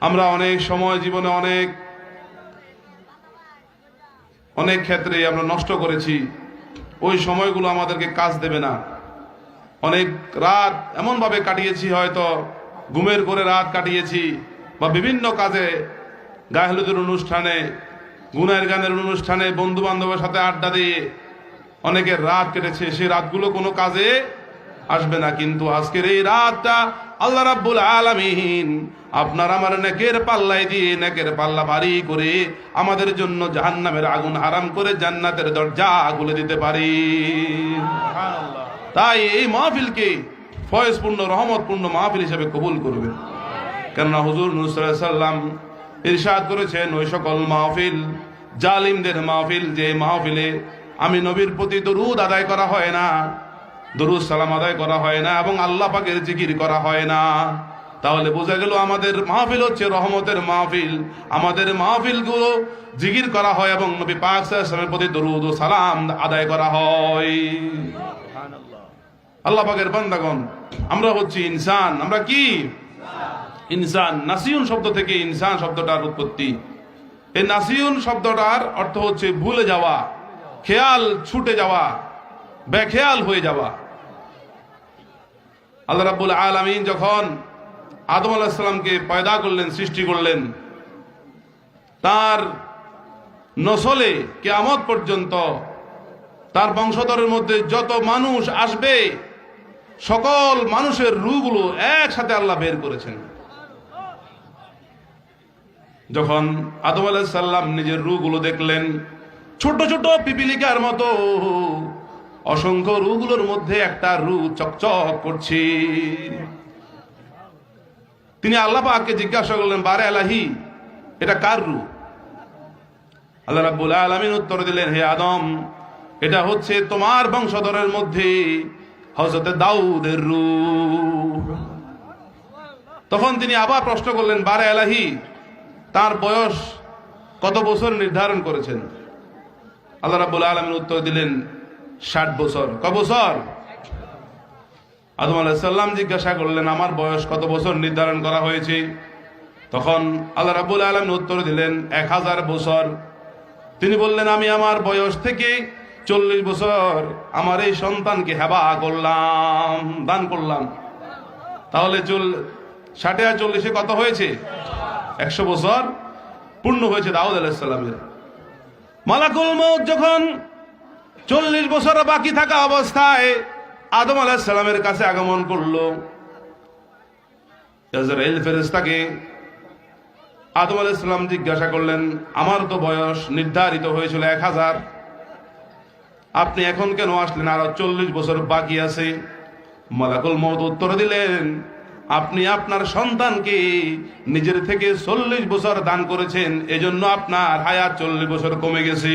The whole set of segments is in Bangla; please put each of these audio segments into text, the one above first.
আমরা অনেক সময় জীবনে অনেক অনেক ক্ষেত্রে আমরা নষ্ট করেছি। ওই সময়গুলো আমাদেরকে কাজ দেবে না। অনেক রাত এমনভাবে কাটিয়েছি, হয়তো ঘুমের করে রাত কাটিয়েছি বা বিভিন্ন কাজে, গায়েহলুদের অনুষ্ঠানে গুনের গানের অনুষ্ঠানে বন্ধু বান্ধবের সাথে আড্ডা দিয়ে অনেকের রাত কেটেছে। সেই রাতগুলো কোনো কাজে আসবে না। কিন্তু আজকের এই রাতটা আল্লাহ রাব্বুল আলামিন আপনার আমার নেকের পাল্লাই দিয়ে নেকের পাল্লা ভারী করে আমাদের জন্য জাহান্নামের আগুন হারাম করে জান্নাতের দরজা খুলে দিতে পারি। তাই এই মাহফিলকে ফয়েজপূর্ণ রহমতপূর্ণ মাহফিল হিসেবে কবুল করবে কেননা হুজুর নুসরাত সাল্লাম ইরশাদ করেছেন ওই সকল মাহফিল জালিমদের মাহফিল যে মাহফিলে আমি নবীর প্রতি দরুদ আদায় করা হয় না দরুদ সালাম আদায় করা হয় না এবং আল্লাহ পাকের জিকির করা হয় না। তাহলে বোঝা গেল আমাদের মাহফিল হচ্ছে রহমতের মাহফিল। আমাদের মাহফিলগুলো জিকির করা হয় এবং নবী পাক সাল্লামের প্রতি দরুদ ও সালাম আদায় করা হয়। আল্লাহ পাকের বান্দাগণ আমরা হচ্ছি ইনসান। আমরা কি? ইনসান। নাসিউন শব্দ থেকে ইনসান শব্দটার উৎপত্তি। এই নাসিউন শব্দটার অর্থ হচ্ছে ভুলে যাওয়া খেয়াল ছুটে যাওয়া বেখেয়াল হয়ে যাওয়া। আল্লাহ রাব্বুল আলামিন যখন আদম আলাহিসাল্লামকে পয়দা করলেন, সৃষ্টি করলেন, তার নসলে কেয়ামত পর্যন্ত তার বংশধরের মধ্যে যত মানুষ আসবে, সকল মানুষের রুগুলো একসাথে আল্লাহ বের করেছেন। যখন আদম সাল্লাম নিজের রুগুলো দেখলেন, ছোট ছোট পিপিলিকার মতো অসংখ্য রুগুলোর মধ্যে একটা রু চকচক করছে। তিনি আল্লাহ জিজ্ঞাসা করলেন, বারে আলাহি, এটা কার রু? আল্লাহ রাব্বুল আলামিন উত্তর দিলেন, হে আদম, এটা হচ্ছে তোমার বংশধরের মধ্যে হজরতে দাউদের রু। তখন তিনি আবার প্রশ্ন করলেন, বারে আলাহি, তার বয়স কত বছর নির্ধারণ করেছেন? আল্লাহ রাব্বুল আলামিন উত্তর দিলেন ষাট বছর। ক বছর? আদম আলাইসাল্লাম জিজ্ঞাসা করলেন, আমার বয়স কত বছর নির্ধারণ করা হয়েছে? তখন আল্লাহ রাবুল আলম উত্তর দিলেন, এক হাজার বছর। তিনি বললেন, আমি আমার বয়স থেকে চল্লিশ বছর আমার এই সন্তানকে হেবা করলাম, দান করলাম। তাহলে চল, ষাটে আর চল্লিশে কত হয়েছে? একশো বছর পূর্ণ হয়েছে দাউদ আলাইসাল্লামের মালাকুল মৌত যখন চল্লিশ বছর বাকি থাকা অবস্থায় আদম আলাহিসাল্লামের কাছে আগমন করল। ইসরায়েল ফেরেস্তাকে আদম আলাইসাল্লাম জিজ্ঞাসা করলেন, আমার তো বয়স নির্ধারিত হয়েছিল এক হাজার। আপনি এখন কেন আসলেন? আরও চল্লিশ বছর বাকি আছে। মালাকুল মত উত্তর দিলেন, আপনি আপনার সন্তানকে নিজের থেকে চল্লিশ বছর দান করেছেন। এজন্য আপনার হায়াত চল্লিশ বছর কমে গেছে।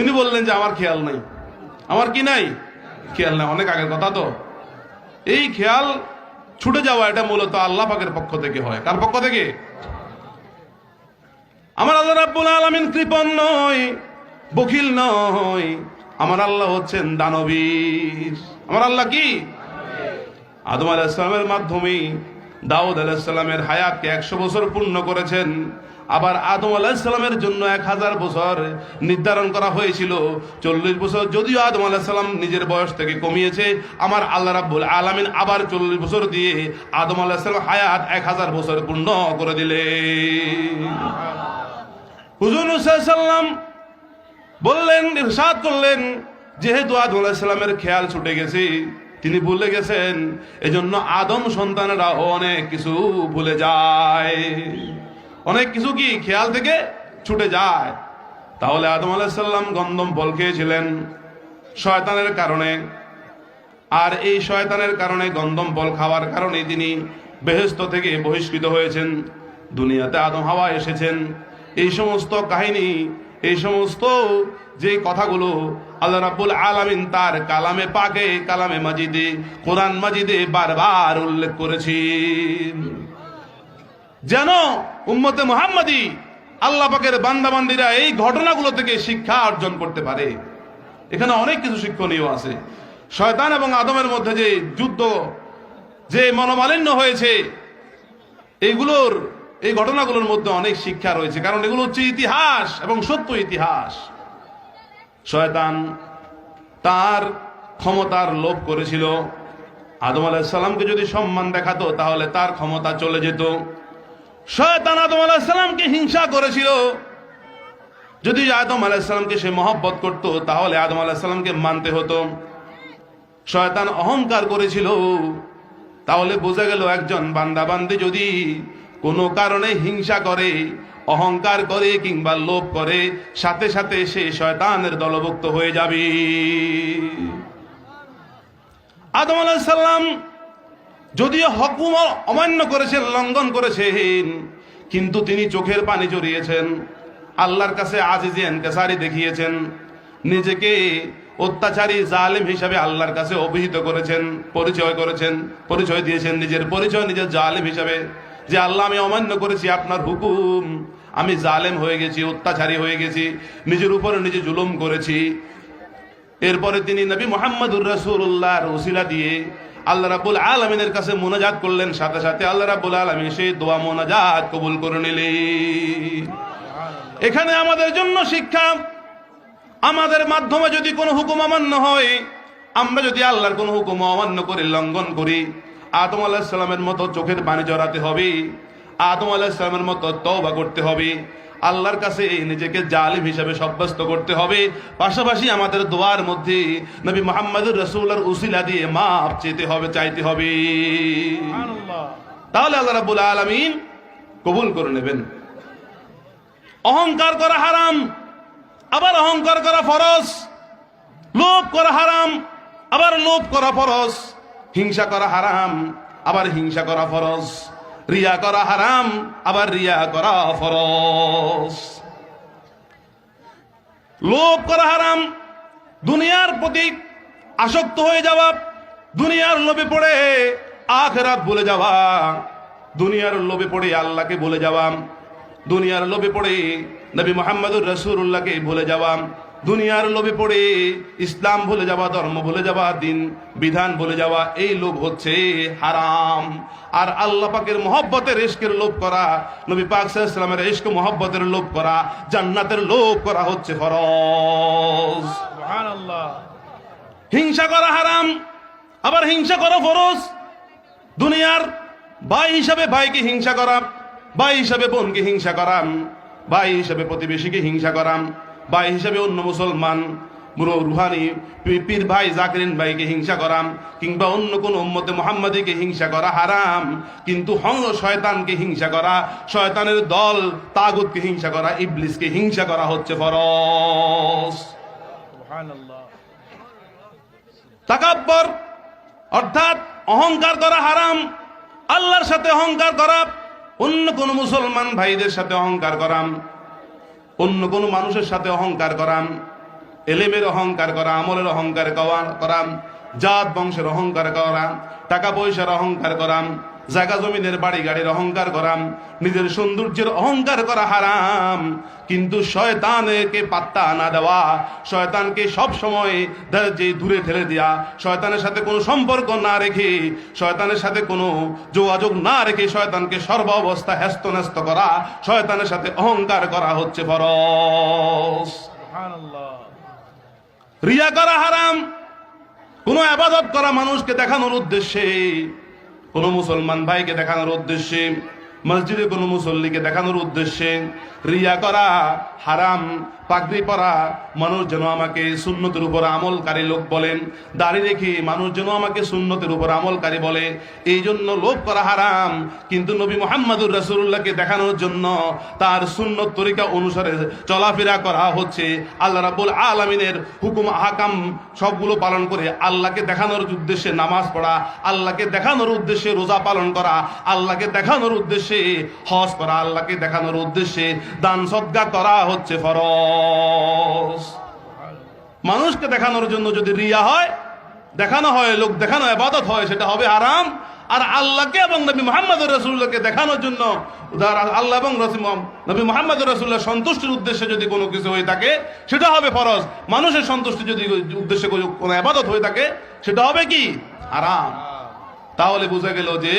তিনি বললেন যে, আমার খেয়াল নাই। আমার কি নাই? খেয়াল নাই। অনেক আগের কথা তো। এই খেয়াল ছুটে যাওয়া এটা মূলত আল্লাহ পাকের পক্ষ থেকে হয়। কার পক্ষ থেকে? আমার আল্লাহ রাব্বুল আলামিন কৃপণ নয় বকিল নয়। আমার আল্লাহ হচ্ছেন দানবীর। আমার আল্লাহ কি? আদম আলাহিসাল্লামের মাধ্যমে দাউদ আলাহিসাল্লামের হায়াতকে একশো বছর পূর্ণ করেছেন। আবার আদম আলাহিসাল্লামের জন্য এক হাজার বছর নির্ধারণ করা হয়েছিল। চল্লিশ বছর যদিও আদম আলাহিসাল্লাম নিজের বয়স থেকে কমিয়েছে, আমার আল্লাহ রাব্বুল আলামিন আবার চল্লিশ বছর দিয়ে আদম আলাহিসাল্লাম হায়াত এক হাজার বছর পূর্ণ করে দিলে হুজুর বললেন, ইরশাদ করলেন, যেহেতু আদম আলাহিসাল্লামের খেয়াল ছুটে গেছে, তিনি ভুলে গেছেন, এজন্য আদম সন্তানেরা অনেক কিছু ভুলে যায়। অনেক কিছু কি খেয়াল থেকে ছুটে যায়। তাহলে আদম আলাহিসাল্লাম গন্ধম ফল খেয়েছিলেন শয়তানের কারণে। আর এই শয়তানের কারণে গন্ধম ফল খাওয়ার কারণে তিনি বেহেস্ত থেকে বহিষ্কৃত হয়েছেন। দুনিয়াতে আদম, হাওয়া এসেছেন। এই সমস্ত কাহিনী, এই সমস্ত যে কথাগুলো আল্লাহ রাব্বুল আলামিন তার কালামে পাকে, কালামে মাজিদে, কোরআন মাজিদে বারবার উল্লেখ করেছেন। যেন উম্মতে মুহাম্মাদি আল্লাহ পাকের বান্দাবান্দিরা এই ঘটনাগুলো থেকে শিক্ষা অর্জন করতে পারে। এখানে অনেক কিছু শিক্ষণীয় আছে। শয়তান এবং আদমের মধ্যে যে যুদ্ধ, যে মনোমালিন্য হয়েছে, এইগুলোর, এই ঘটনাগুলোর মধ্যে অনেক শিক্ষা রয়েছে। কারণ এগুলো হচ্ছে ইতিহাস এবং সত্য ইতিহাস। শয়তান তার ক্ষমতার লোভ করেছিল। আদম আলাহিসাল্লামকে যদি সম্মান দেখাতো, তাহলে তার ক্ষমতা চলে যেত। শয়তান আদম আলাহিসাল্লামকে হিংসা করেছিল। যদি আদম আলাহিসাল্লামকে সে মহব্বত করত, তাহলে আদম আলাহিসাল্লামকে মানতে হতো। শয়তান অহংকার করেছিল। তাহলে বোঝা গেল একজন বান্দাবান্দি যদি কোনো কারণে হিংসা করে, অহংকার করে কিংবা লোভ করে, সাথে সাথে সে শয়তানের দলভুক্ত হয়ে যাবে। আদম আলাইসাল্লাম যদিও হকুম অমান্য করেছেন লঙ্ঘন করেছেন কিন্তু তিনি চোখের পানি জড়িয়েছেন, আল্লাহর কাছে আজিজি এনকেসারি দেখিয়েছেন, নিজেকে অত্যাচারী জালেম হিসাবে আল্লাহর কাছে অভিহিত করেছেন, পরিচয় করেছেন, পরিচয় দিয়েছেন নিজের, পরিচয় নিজের জালেম হিসাবে যে, আল্লাহ, আমি অমান্য করেছি আপনার হুকুম। আমি জালেম হয়ে গেছি, অত্যাচারী হয়ে গেছি, নিজের উপরে নিজে জুলুম করেছি। এরপরে তিনি নবী মোহাম্মদুর রসুল্লাহর ওসিলা দিয়ে আল্লাহ রাবুল আলমিনের কাছে মোনাজাত করলেন, সাথে সাথে আল্লাহ রাবুল আলমিন সেই দোয়া মোনাজাত কবুল করে নিলেন। এখানে আমাদের জন্য শিক্ষা, আমাদের মাধ্যমে যদি কোনো হুকুম অমান্য হয়, আমরা যদি আল্লাহর কোনো হুকুম অমান্য করে, লঙ্ঘন করি, আদম আলাহিসাল্লামের মতো চোখের পানি জড়াতে হবে, আদম আলাহিসাল্লামের মতো তওবা করতে হবে আল্লাহর কাছে নিজেকে জালিম হিসাবে সাব্যস্ত করতে হবে। পাশাপাশি আমাদের দোয়ার মধ্যে নবী মোহাম্মদুর রসুল্লার উসিলা দিয়ে মাপ চেতে হবে চাইতে হবে। তাহলে আল্লাহ রাবুল আলমিন কবুল করে নেবেন। অহংকার করা হারাম আবার অহংকার করা ফরজ লোভ করা হারাম আবার লোভ করা ফরজ। হিংসা করা হারাম আবার হিংসা করা ফরজ। রিয়া করা হারাম, আবার রিয়া করা ফরজ। লোভ করা হারাম, দুনিয়ার প্রতি আসক্ত হয়ে যাওয়া, দুনিয়ার লোভে পড়ে আখেরাত ভুলে যাওয়া, দুনিয়ার লোভে পড়ে আল্লাহকে ভুলে যাওয়া, দুনিয়ার লোভে পড়ে নবী মোহাম্মদুর রসুল্লাহকে ভুলে যাওয়া দুনিয়ার লোভে পড়ে ইসলাম ভুলে যাওয়া ধর্ম ভুলে যাওয়া দিন বিধান ভুলে যাওয়া এই লোভ হচ্ছে হারাম। আর আল্লাহ পাকের মহব্বতের ইস্কের লোভ করা নবী পাক ইসলামের ইস্ক মহব্বতের লোভ করা জান্নাতের লোভ করা হচ্ছে ফরজ। হিংসা করা হারাম আবার হিংসা করা ফরজ। দুনিয়ার ভাই হিসাবে ভাইকে হিংসা করা ভাই হিসাবে বোনকে হিংসা করাম ভাই হিসাবে প্রতিবেশীকে হিংসা করাম ভাই হিসাবে অন্য মুসলমান বুড়ো রুহানি পীর ভাই জাকরিন ভাইকে হিংসা করাম কিংবা অন্য কোন উম্মতে মোহাম্মদীকে হিংসা করা হারাম কিন্তু হঙ্গ শয়তানকে হিংসা করা শয়তানের দল তাগুতকে হিংসা করা ইবলিসকে হিংসা করা হচ্ছে ফরজ। তাকাব্বর অর্থাৎ অহংকার করা হারাম আল্লাহর সাথে অহংকার করা অন্য কোন মুসলমান ভাইদের সাথে অহংকার করাম অন্য কোন মানুষের সাথে অহংকার করাম, এলেমের অহংকার করা আমলের অহংকার করা- করাম, জাত বংশের অহংকার করাম, টাকা পয়সার অহংকার করাম জায়গা জমিনের বাড়ি গাড়ির অহংকার করাম নিজের সৌন্দর্যের অহংকার করা হারাম। কিন্তু শয়তানকে পাত্তা না দেওয়া শয়তানকে সব সময় যে দূরে ঠেলে দেওয়া শয়তানের সাথে কোনো সম্পর্ক না রেখে শয়তানের সাথে কোনো যোগাযোগ না রেখে শয়তানকে সর্ব অবস্থা হ্যস্ত ন্যস্ত করা শয়তানের সাথে অহংকার করা হচ্ছে ফরজ। রিয়া করা হারাম কোনো আবাদত করা মানুষকে দেখানোর উদ্দেশ্যে কোনো মুসলমান ভাইকে দেখানোর উদ্দেশ্যে মসজিদে কোনো মুসল্লিকে দেখানোর উদ্দেশ্যে রিয়া করা হারাম পাগড়ি পরা মানুষ যেন আমাকে সুন্নতের উপর আমলকারী লোক বলেন। দাড়ি রেখে মানুষ যেন আমাকে সুন্নতের উপর আমলকারী বলে। এই জন্য লোভ করা হারাম। কিন্তু নবী মোহাম্মদুর রাসূলুল্লাহকে দেখানোর জন্য তার সুন্নত তরিকা অনুসারে চলাফেরা করা হচ্ছে। আল্লাহ রাব্বুল আলামিনের হুকুম, আহাকাম সবগুলো পালন করে আল্লাহকে দেখানোর উদ্দেশ্যে নামাজ পড়া, আল্লাহকে দেখানোর উদ্দেশ্যে রোজা পালন করা, আল্লাহকে দেখানোর উদ্দেশ্যে হজ করা, আল্লাহকে দেখানোর উদ্দেশ্যে দান সদ্গা করা হচ্ছে ফরজ। মানুষকে দেখানোর জন্য যদি রিয়া হয়, দেখানো হয়, লোক দেখানো আবাদত হয়, সেটা হবে আরাম আর আল্লাহকে এবং নবী মোহাম্মদ রসুল্লাহকে দেখানোর জন্য আল্লাহ এবং নবী মোহাম্মদ রসুল্লাহ সন্তুষ্টির উদ্দেশ্যে যদি কোনো কিছু হয়ে থাকে, সেটা হবে ফরজ। মানুষের সন্তুষ্টি যদি উদ্দেশ্যে কোনো আবাদত হয়ে থাকে, সেটা হবে কি? আরাম তাহলে বোঝা গেল যে,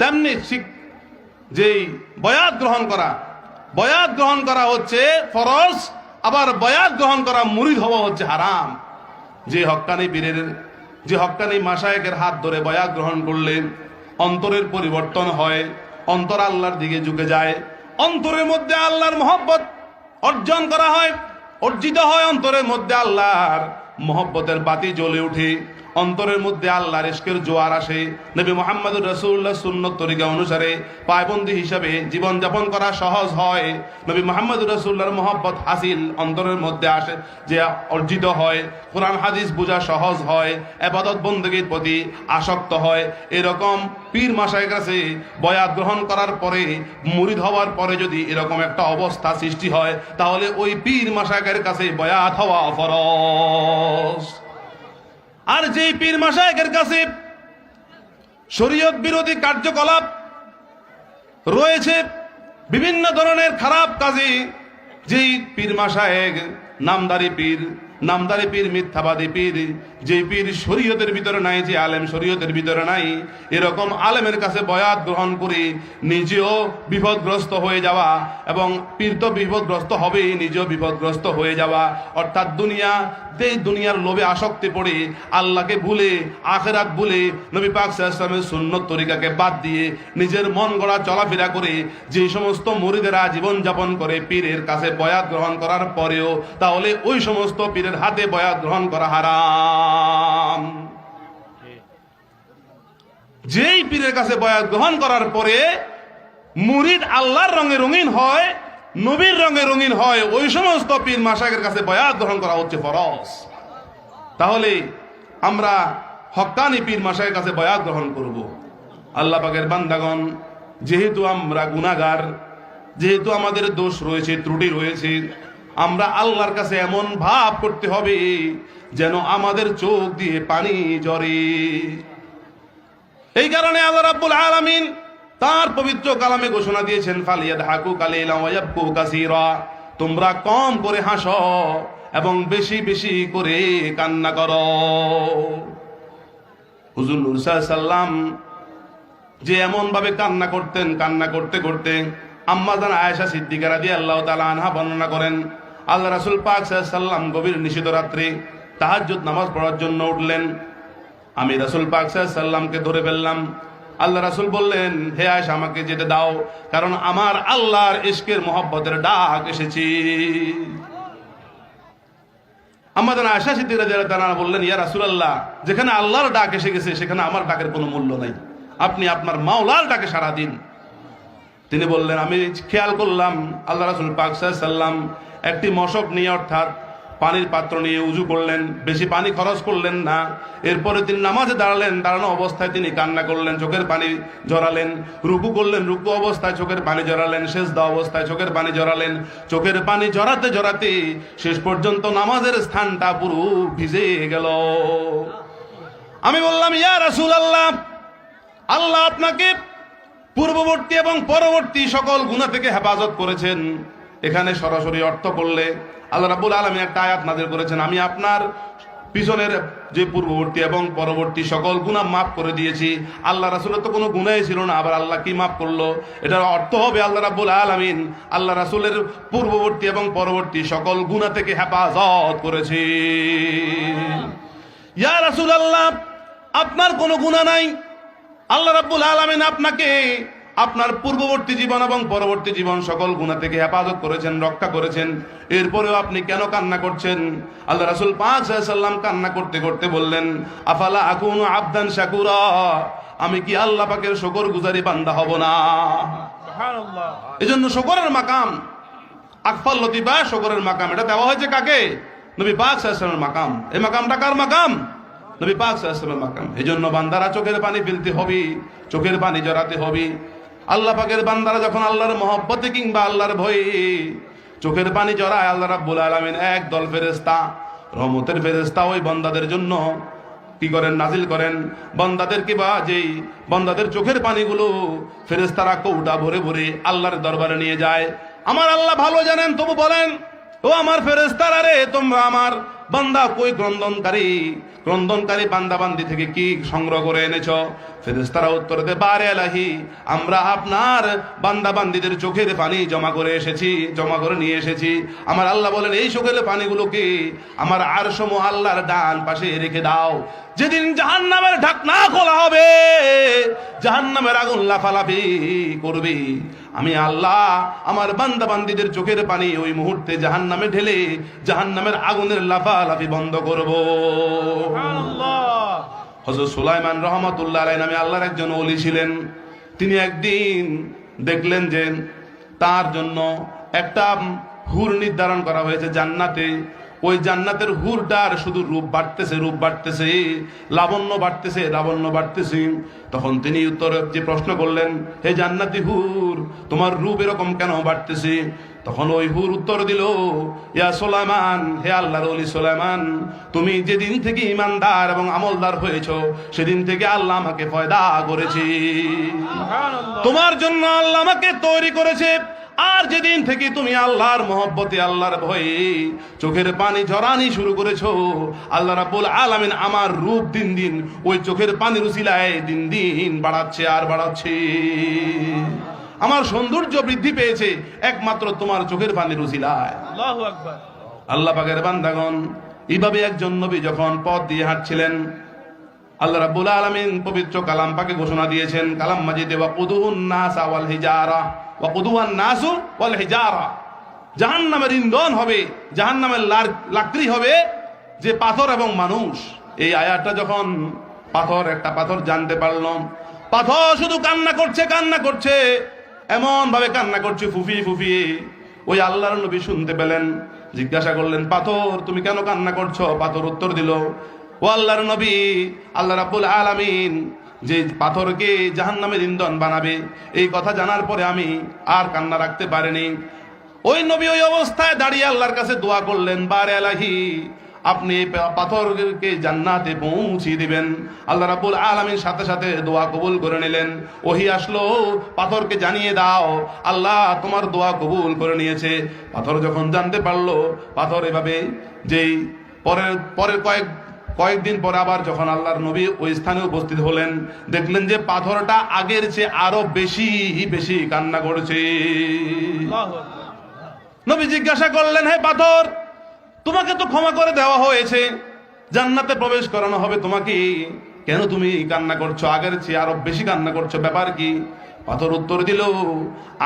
তেমনি শিখ যেই বয়াত গ্রহণ করা বয়াত গ্রহণ করা হচ্ছে ফরজ, আবার বয়াত গ্রহণ করা মুরিদ হওয়া হচ্ছে হারাম। যে হক্কানি পীরের যে হক্কানি মাসায়েকের হাত ধরে বয়াত গ্রহণ করলেন অন্তরের পরিবর্তন হয়, অন্তর আল্লাহর দিকে ঝুঁকে যায়, অন্তরের মধ্যে আল্লাহর মহব্বত অর্জন করা হয়, অর্জিত হয়, অন্তরের মধ্যে আল্লাহর মহব্বতের বাতি জ্বলে উঠে। অন্তরের মধ্যে আল্লাহর ইশকের জোয়ার আসে। নবী মোহাম্মদ রসুল্লাহ সুন্নত তরিকা অনুসারে পায়বন্দি হিসাবে জীবনযাপন করা সহজ হয়। নবী মোহাম্মদ রসুল্লাহর মহব্বত হাসিল অন্তরের মধ্যে আসে যে অর্জিত হয়। কোরআন, হাদিস বোঝা সহজ হয়, এবাদত বন্দীর প্রতি আসক্ত হয়। এরকম পীর মাসায় কাছে বয়াত গ্রহণ করার পরে, মুরিদ হওয়ার পরে যদি এরকম একটা অবস্থা সৃষ্টি হয়, তাহলে ওই পীর মাসায়ের কাছে বয়াত হওয়া ফরজ। আর যেই পীর মাসায়কের কাছে শরীয়ত বিরোধী কার্যকলাপ রয়েছে, বিভিন্ন ধরনের খারাপ কাজে, যেই পীর মাসায়েক নামদারি পীর নামদারি পীর, মিথ্যাবাদী পীর যে পীর শরীয়তের ভিতরে নাই, যে আলেম শরীয়তের ভিতরে নাই, এরকম আলেমের কাছে বয়াত গ্রহণ করে নিজেও বিপদগ্রস্ত হয়ে যাওয়া এবং পীর তো বিপদগ্রস্ত হবেই, নিজেও বিপদগ্রস্ত হয়ে যাওয়া। অর্থাৎ দুনিয়া এই দুনিয়ার লোভে আসক্তি পড়ে, আল্লাহকে ভুলে, আখেরাত ভুলে নবী পাক সাল্লামের সুন্নত তরিকাকে বাদ দিয়ে নিজের মন গড়া চলাফেরা করে যে সমস্ত মুরিদেরা জীবন যাপন করে পীরের কাছে বয়াত গ্রহণ করার পরেও, তাহলে ওই সমস্ত পীরের হাতে বয়াত গ্রহণ করা হারাম। যেই পীরের কাছে বয়াত গ্রহণ করার পরে মুরিদ আল্লাহর রঙে রঙিন হয়, নবীর রঙে রঙিন হয়, ওই সমস্ত পীর মাসাকের কাছে বয়াত গ্রহণ করা হচ্ছে ফরজ। তাহলে আমরা হক্কানি পীর মাসাকের কাছে বয়াত গ্রহণ করব। আল্লাহ পাকের বান্দাগণ, যেহেতু আমরা গুনাগার যেহেতু আমাদের দোষ রয়েছে, ত্রুটি রয়েছে, আমরা আল্লাহর কাছে এমন ভাব করতে হবে যেন আমাদের চোখ দিয়ে পানি জরে এই কারণে আল্লাহ রাব্বুল আলামিন তার পবিত্র কালামে ঘোষণা দিয়েছেন ফালিয়াদ হাকু কালিলা ওয়ায়াবকু কাসীরা। তোমরা কম করে হাসো এবং বেশি বেশি করে কান্না করো। হুজুর সাল্লাম যে এমন ভাবে কান্না করতেন, কান্না করতে করতে আম্মা জান আয়েশা সিদ্দিকা রাদিয়াল্লাহু আল্লাহ তাআলা আনহা বর্ণনা করেন, আল্লাহ রাসূল পাক সাল্লাম গভীর নিষিদ্ধ রাত্রে তাহাজ্জুদ নামাজ পড়ার জন্য উঠলেন। আমি রাসুল পাক সাল্লামকে ধরে ফেললাম। আল্লাহ রাসুল বললেন, হে আয়সা আমাকে যেতে দাও, কারণ আমার আল্লাহর ইশকের মোহব্বতের ডাক এসেছি। আমাদের আশা সিদ্দিরা যারা তারা বললেন, ইয়া রাসুল আল্লাহ যেখানে আল্লাহর ডাক এসে গেছে, সেখানে আমার ডাকের কোনো মূল্য নাই। আপনি আপনার মাওলার ডাকে সারা দিন। তিনি বললেন, আমি খেয়াল করলাম, আল্লাহ রাসুল পাক সাল্লাম একটি মশক নিয়ে, অর্থাৎ পানির পাত্র নিয়ে উজু করলেন, বেশি পানি খরচ করলেন না। এরপরে তিনি নামাজে দাঁড়ালেন, দাঁড়ানো অবস্থায় তিনি কান্না করলেন, চোখের পানি জড়ালেন, রুকু করলেন, রুকু অবস্থায় চোখের পানি জড়ালেন শেষ দা অবস্থায় চোখের পানি জড়ালেন, চোখের পানি জড়াতে জড়াতে শেষ পর্যন্ত নামাজের স্থানটা পুরো ভিজে গেল। আমি বললাম, ইয়া রাসূল আল্লাহ আল্লাহ আপনাকে পূর্ববর্তী এবং পরবর্তী সকল গুণা থেকে হেফাজত করেছেন। এখানে সরাসরি অর্থ করলে আল্লাহ রাবুল আলমী একটা আয়াত নাজির করেছেন, আমি আপনার পিছনের যে পূর্ববর্তী এবং পরবর্তী সকল গুণা মাফ করে দিয়েছি। আল্লাহ রাসুলের তো কোনো গুণাই ছিল না, আবার আল্লাহ কি মাফ করল? এটার অর্থ হবে আল্লাহ রাবুল আলমিন, আল্লাহ রাসুলের পূর্ববর্তী এবং পরবর্তী সকল গুণা থেকে হেফাজত করেছি। ইয়া রাসুল আল্লাহ আপনার কোনো গুণা নাই। আল্লাহ রাব্বুল আলামিন আপনাকে আপনার পূর্ববর্তী জীবন এবং পরবর্তী জীবন সকল গুণা থেকে হেফাজত করেছেন রক্ষা করেছেন। এরপরেও আপনি কেন কান্না করছেন? আল্লাহ রাসূল পাঁচ সাল্লাম কান্না করতে করতে বললেন আফালা আকুন আবদান শাকুরা? আমি কি আল্লাহ পাকের শকর গুজারি বান্দা হব না? এজন্য শকরের মাকাম আকফাল লতিফা শকরের মাকাম এটা দেওয়া হয়েছে কাকে? নবী পাক সাল্লামের মাকাম। এই মাকামটা কার মাকাম? নবী পাক সাল্লামের মাকাম। এই জন্য বান্দারা চোখের পানি ফেলতে হবে চোখের পানি জড়াতে হবে। আল্লাহ পাকের বান্দারা যখন আল্লাহর মহব্বতে কিংবা আল্লাহর ভয়ে চোখের পানি জড়ায়, আল্লাহ রাব্বুল আলামিন এক দল ফেরেশতা, রহমতের ফেরেশতা ওই বান্দাদের জন্য কি করেন, নাজিল করেন। বন্দাদেরকে বা যেই বন্দাদের চোখের পানিগুলো ফেরেশতারা কৌটা ভরে ভরে আল্লাহর দরবারে নিয়ে যায়। আমার আল্লাহ ভালো জানেন, তবু বলেন, ও আমার ফেরেস্তারা রে, তোমরা আমার বান্দা কই ক্রন্দনকারী? ক্রন্দনকারী বান্দা বান্দি থেকে কি সংগ্রহ করে এনেছ? ফেরেস্তারা উত্তর দে বারে এলাহি আমরা আপনার বান্দা বান্দিদের চোখের পানি জমা করে এসেছি, জমা করে নিয়ে এসেছি। আমার আল্লাহ বলেন, এই চোখের পানিগুলোকে আমার আর সমূহ আল্লাহর ডান পাশে রেখে দাও। যেদিন জাহান্নামের ঢাকনা খোলা হবে, জাহান্নামের আগুন লাফালাফি করবে। আমি আল্লাহ, আমার বান্দা বান্দিদের চোখের পানি ওই মুহূর্তে জাহান্নামে ঢেলে, জাহান্নামের আগুনের লাফালাফি বন্ধ করব। হজরত সুলাইমান রহমতুল্লাহ আলাই নামে আল্লাহর একজন ওলি ছিলেন। তিনি একদিন দেখলেন যে তার জন্য একটা হুর নির্ধারণ করা হয়েছে জান্নাতে। ওই জান্নাতের হুরটার শুধু রূপ বাড়তেছে রূপ বাড়তেছে লাবণ্য বাড়তেছে লাবণ্য বাড়তেছে। তখন তিনি উত্তর যে প্রশ্ন করলেন হে জান্নাতি হুর তোমার রূপ এরকম কেন বাড়তেছে? তখন ওই হুর উত্তর দিল ইয়া সোলাইমান হে আল্লাহর ওলি সোলাইমান তুমি যেদিন থেকে ইমানদার এবং আমলদার হয়েছ সেদিন থেকে আল্লাহ আমাকে ফয়দা করেছে। তোমার জন্য আল্লাহ আমাকে তৈরি করেছে। আর যেদিন থেকে তুমি আল্লাহর মহব্বতে আল্লাহর ভয়ে চোখের পানি ঝরানি শুরু করেছ আল্লাহ রাব্বুল আলামিন আমার রূপ দিন দিন ওই চোখের পানির উসিলায় দিন দিন বাড়াচ্ছে আর বাড়াচ্ছে। আমার সৌন্দর্য বৃদ্ধি পেয়েছে একমাত্র তোমার চোখের পানির উসিলায়। আল্লাহু পাকের বান্দাগণ এইভাবে একজন নবী যখন পথ দিয়ে হাঁটছিলেন আল্লাহ রাব্বুল আলামিন পবিত্র কালাম পাকে ঘোষণা দিয়েছেন কালাম মাজিদে ওয়া কুদুন নাস ওয়াল হিজারা ওয়া কুদুয়ান নাসু ওয়াল হিজারা। জাহান্নামের ইন্ধন হবে জাহান্নামের লাকড়ি হবে যে পাথর এবং মানুষ। এই আয়াতটা যখন পাথর একটা পাথর জানতে পারলাম পাথর শুধু কান্না করছে কান্না করছে। এমন ভাবে কান্না করছি ফুফিয়ে ফুফিয়ে ওই আল্লাহর নবী শুনতে পেলেন, জিজ্ঞাসা করলেন, পাথর, তুমি কেন কান্না করছ? পাথর উত্তর দিল, ও আল্লাহর নবী, আল্লাহ রাব্বুল আলামিন যে পাথরকে জাহান্নামের ইন্ধন বানাবে, এই কথা জানার পরে আমি আর কান্না রাখতে পারিনি। ওই নবী ওই অবস্থায় দাঁড়িয়ে আল্লাহর কাছে দোয়া করলেন, বারে আলাহি আপনি এই পাথরকে জান্নাতে পৌঁছিয়ে দিবেন। আল্লাহ রাব্বুল আলামিন সাথে সাথে দোয়া কবুল করে নিলেন। ওহি আসলো পাথরকে জানিয়ে দাও আল্লাহ তোমার দোয়া কবুল করে নিয়েছে। পাথর যখন জানতে পারল পাথর এভাবে যেই পরের পরের কয়েক কয়েকদিন পরে আবার যখন আল্লাহর নবী ওই স্থানে উপস্থিত হলেন দেখলেন যে পাথরটা আগের চেয়ে আরও বেশি বেশি কান্না করছে। নবী জিজ্ঞাসা করলেন হে পাথর তোমাকে তো ক্ষমা করে দেওয়া হয়েছে। জান্নাতে প্রবেশ করানো হবে তোমাকে। কেন তুমি কান্না করছ? আগের চেয়ে আরও বেশি কান্না করছ। ব্যাপার কি? পাথর উত্তর দিল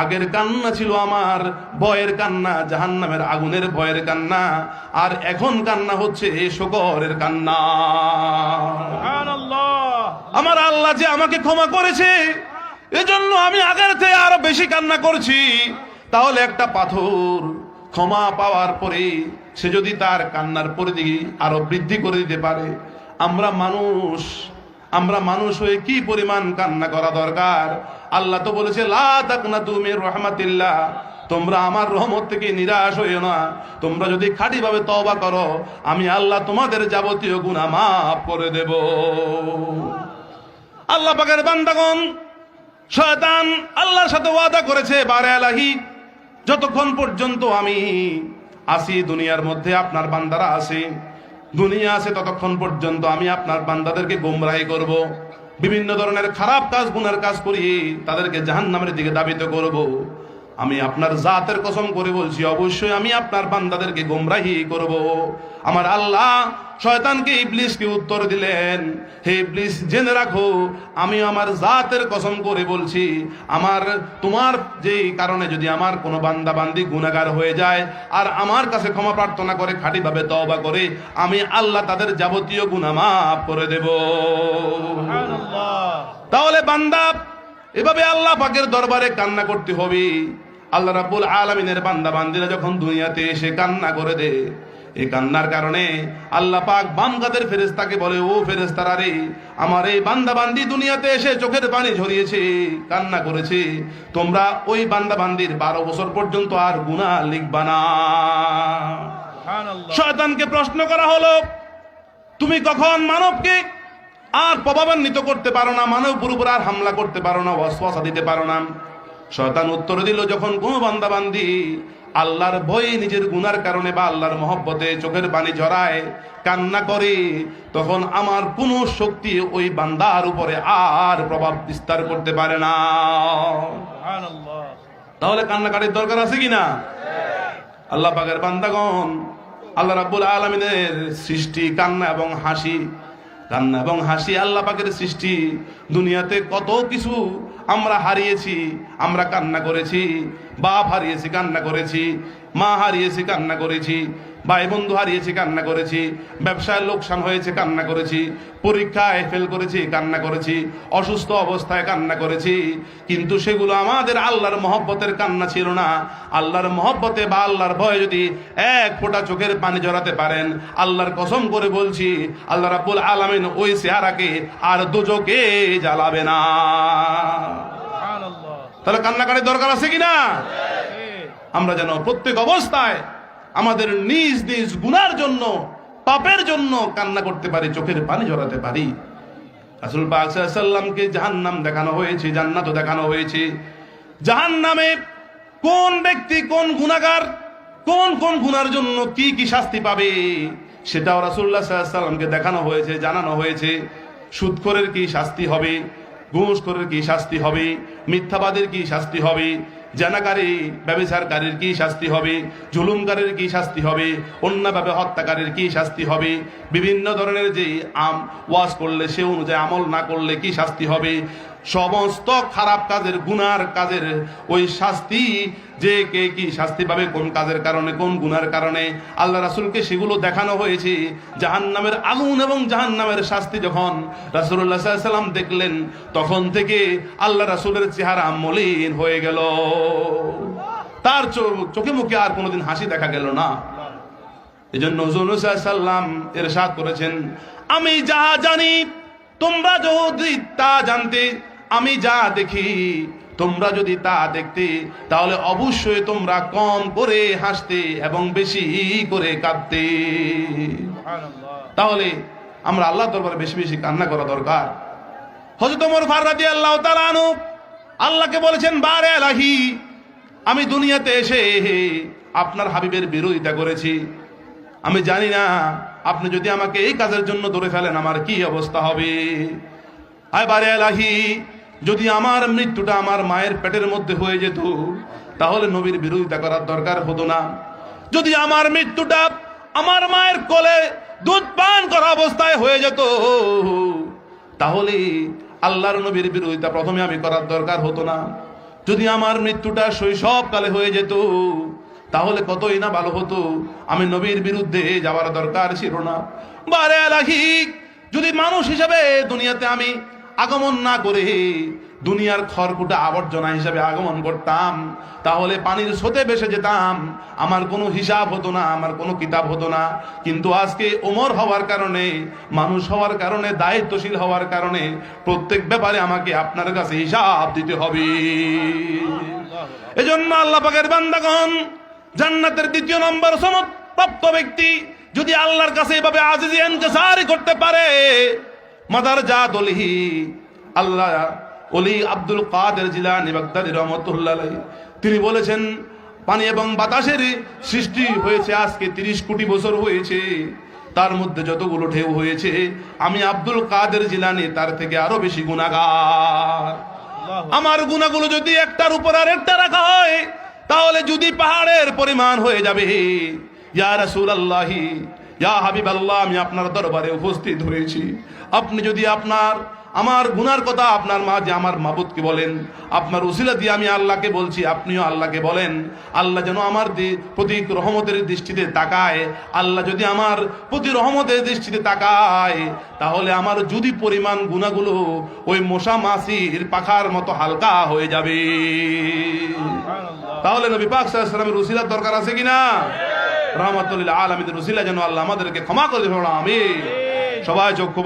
আগের কান্না ছিল আমার ভয়ের কান্না জাহান্নামের আগুনের ভয়ের কান্না আর এখন কান্না হচ্ছে শকরের কান্না। আমার আল্লাহ যে আমাকে ক্ষমা করেছে এজন্য আমি আগের থেকে আরও বেশি কান্না করছি। তাহলে একটা পাথর ক্ষমা পাওয়ার পরে সে যদি তার কান্নার পরিধি আরও বৃদ্ধি করে দিতে পারে, আমরা মানুষ আমরা মানুষ হয়ে কি পরিমাণ কান্না করা দরকার? আল্লাহ তো বলেছে তুমি রহমাতিল্লাহ। তোমরা আমার রহমত থেকে নিরাশ হইও না। তোমরা যদি খাঁটি ভাবে তওবা করো, আমি আল্লাহ তোমাদের যাবতীয় গুনাহ মাফ করে দেব। আল্লাহ পাকের বান্দাগণ, শয়তান আল্লাহর সাথে ওয়াদা করেছে, বারে আলাহি, যতক্ষণ পর্যন্ত আমি আসি, দুনিয়ার মধ্যে আপনার বান্দারা আসি। দুনিয়া আছে ততক্ষণ পর্যন্ত আমি আপনার বান্দাদেরকে গোমরাহি করব। বিভিন্ন ধরনের খারাপ কাজ, গুনার কাজ করি, তাদেরকে জাহান নামের দিকে দাবিত করব। আমি আপনার জাতের কসম করে বলছি, অবশ্যই আমি আপনার বান্দাদেরকে গোমরাহি করব। আমার আল্লাহ শয়তানকে ইবলিসকে উত্তর দিলেন হে ইবলিস জেনে রাখো আমি আমার জাতের কসম করে বলছি আমার তোমার যেই কারণে যদি আমার কোনো বান্দা বান্দি গুনাহগার হয়ে যায় আর আমার কাছে ক্ষমা প্রার্থনা করে খাঁটিভাবে তওবা করে আমি আল্লাহ তাদের যাবতীয় গুনাহ মাফ করে দেব। সুবহানাল্লাহ। তাহলে বান্দা এভাবে আল্লাহ পাকের দরবারে কান্না করতে হবে। আল্লাহ রাব্বুল আলামিনের বান্দা বান্দিরা যখন দুনিয়াতে এসে কান্না করে দে এই কান্নার কারণে আল্লাহ পাক বাম কাদের ফেরেস্তাকে বলে ও ফেরেস্তারা রে আমার এই বান্দা বান্দি দুনিয়াতে এসে চোখের পানি ঝরিয়েছে কান্না করেছে। তোমরা ওই বান্দা বান্দির বারো বছর পর্যন্ত আর গুনাহ লিখবা না। শয়তানকে প্রশ্ন করা হলো তুমি কখন মানবকে আর প্রভাবান্বিত করতে পারো না মানব উপর আর হামলা করতে পারো না ওয়াসওয়াসা দিতে পারো না? শয়তান উত্তর দিল যখন কোন বান্দা বান্দি আল্লাহর ভয়ে নিজের গুনার কারণে বা আল্লাহর মহব্বতে চোখের পানি জড়ায় কান্না করে তখন আমার কোনো শক্তি ওই বান্দার উপরে আর প্রভাব বিস্তার করতে পারে না। তাহলে কান্নাকাটির দরকার আছে কিনা? আল্লাহ পাকের বান্দাগণ আল্লাহ রাব্বুল আলমিনের সৃষ্টি কান্না এবং হাসি কান্না এবং হাসি আল্লাহ পাকের সৃষ্টি দুনিয়াতে কত কিছু আমরা হারিয়েছি আমরা কান্না করেছি বাপ হারিয়েছি কান্না করেছি মা হারিয়েছি কান্না করেছি ভাই বন্ধু হারিয়েছি কান্না করেছি ব্যবসায় লোকসান হয়েছে কান্না করেছি পরীক্ষায় ফেল করেছি কান্না করেছি অসুস্থ অবস্থায় কান্না করেছি কিন্তু সেগুলো আমাদের আল্লাহর মহব্বতের কান্না ছিল না। আল্লাহর মহব্বতে বা আল্লাহর ভয়ে যদি এক ফোঁটা চোখের পানি জড়াতে পারেন আল্লাহর কসম করে বলছি আল্লাহ রাব্বুল আলামিন ওই চেহারাকে আর দুজকে জ্বালাবে না। তাহলে কান্নাকাটির দরকার আছে কিনা? আমরা যেন প্রত্যেক অবস্থায় আমাদের নিজ নিজ গুনার জন্য, পাপের জন্য কান্না করতে পারি, চোখের পানি জড়াতে পারি। রাসূল পাক সাল্লাল্লাহু আলাইহি সাল্লামকে জাহান্নাম দেখানো হয়েছে, জান্নাতও দেখানো হয়েছে। জাহান্নামে কোন ব্যক্তি কোন গুণাগার কোন কোন গুনার জন্য কি কি শাস্তি পাবে, সেটাও সাল্লাল্লাহু সাল্লামকে দেখানো হয়েছে, জানানো হয়েছে। সুদখোরের কি শাস্তি হবে ঘুষখোরের কি শাস্তি হবে, মিথ্যাবাদের কি শাস্তি হবে জানাকারী ব্যবসারকারীর কি শাস্তি হবে? জুলুমকারীর কি শাস্তি হবে? অন্যভাবে হত্যাকারীর কি শাস্তি হবে? বিভিন্ন ধরনের যে আম ওয়াজ করলে, সে অনুযায়ী আমল না করলে কি শাস্তি হবে? সমস্ত খারাপ কাজের, গুনার কাজের ওই শাস্তি, যে কে কি শাস্তি পাবে, কোন কাজের কারণে, কোন গুনার কারণে, আল্লাহ রাসূলকে সেগুলো দেখানো হয়েছে। জাহান্নামের আগুন এবং জাহান্নামের শাস্তি যখন সাল্লাল্লাহু সাল্লাম দেখলেন, তখন থেকে আল্লাহ রাসূলের চেহারা মলিন হয়ে গেল। তার চোখে মুখে আর কোনোদিন হাসি দেখা গেল না। এই জন্য সাল্লাম এরশাদ করেছেন, আমি যা জানি, তোমরা যদি তা জানতে আমি যা দেখি তোমরা যদি তা দেখতে তাহলে অবশ্যই তোমরা কম করে হাসতে এবং বেশি করে কাঁদতে। তাহলে আমরা আল্লাহ দরবারে বেশি বেশি কান্না করা দরকার। হযরত ওমর ফাররাদি আল্লাহ আল্লাহকে বলেছেন বারে আলাহি আমি দুনিয়াতে এসে আপনার হাবিবের বিরোধিতা করেছি। আমি জানি না আপনি যদি আমাকে এই কাজের জন্য ধরে ফেলেন আমার কি অবস্থা হবে? আয় বারে আলাহি যদি আমার মৃত্যুটা আমার মায়ের পেটের মধ্যে হয়ে যেত, তাহলে নবীর বিরোধিতা করার দরকার হতো না। যদি আমার মৃত্যুটা আমার মায়ের কোলে দুধ পান করা অবস্থায় হয়ে যেত, তাহলে আল্লাহর নবীর বিরোধিতা প্রথমে আমি করার দরকার হতো না। যদি আমার মৃত্যুটা শৈশবকালে হয়ে যেত, তাহলে কতই না ভালো হতো। আমি নবীর বিরুদ্ধে যাওয়ার দরকার ছিল না। বারে আলাহি, যদি মানুষ হিসাবে দুনিয়াতে আমি আগমন না করে দুনিয়ার খড়কুটা আবর্জনা হিসাবে আগমন করতাম, তাহলে পানির স্রোতে ভেসে যেতাম। আমার কোনো হিসাব হতো না, আমার কোনো কিতাব হতো না। কিন্তু আজকে ওমর হওয়ার কারণে, মানুষ হওয়ার কারণে, দায়িত্বশীল হওয়ার কারণে প্রত্যেক ব্যাপারে আমাকে আপনার কাছে হিসাব দিতে হবে। এজন্য আল্লাহ পাকের বান্দাগণ, জান্নাতের দ্বিতীয় নম্বর সনদ প্রাপ্ত ব্যক্তি যদি আল্লাহর কাছে এভাবে আজিজি ইনকিসারি করতে পারে মাদার জাত অলিহি। আল্লাহ অলি আব্দুল কাদের জিলানি বাগদাদি রহমতুল্লাহ তিনি বলেছেন পানি এবং বাতাসের সৃষ্টি হয়েছে আজকে তিরিশ কোটি বছর হয়েছে। তার মধ্যে যতগুলো ঢেউ হয়েছে আমি আব্দুল কাদের জিলানি তার থেকে আরও বেশি গুণাগার। আমার গুণাগুলো যদি একটার উপর আর একটা রাখা হয় তাহলে যদি পাহাড়ের পরিমাণ হয়ে যাবে ইয়া রাসূলুল্লাহি ইয়া হাবিবাল্লাহ আমি আপনার দরবারে উপস্থিত হয়েছি। আপনি যদি আপনার, আমার গুনার কথা আপনার মা যে আমার মাবুদকে বলেন, আপনার উসিলা দিয়ে আমি আল্লাহকে বলছি, আপনিও আল্লাহকে বলেন, আল্লাহ যেন আমার প্রতি রহমতের দৃষ্টিতে তাকায়, আল্লাহ যদি আমার প্রতি রহমতের দৃষ্টিতে তাকায়, তাহলে আমার যদি পরিমাণ গুণাগুলো ওই মশা মাসির পাখার মতো হালকা হয়ে যাবে। তাহলে নবী পাক ওয়াসাল্লামের উসিলার দরকার আছে কিনা? রহমাতুল্লিল আলামিনের উসিলা যেন আল্লাহ আমাদেরকে ক্ষমা করে দেবে আমি সবাই চক্ষু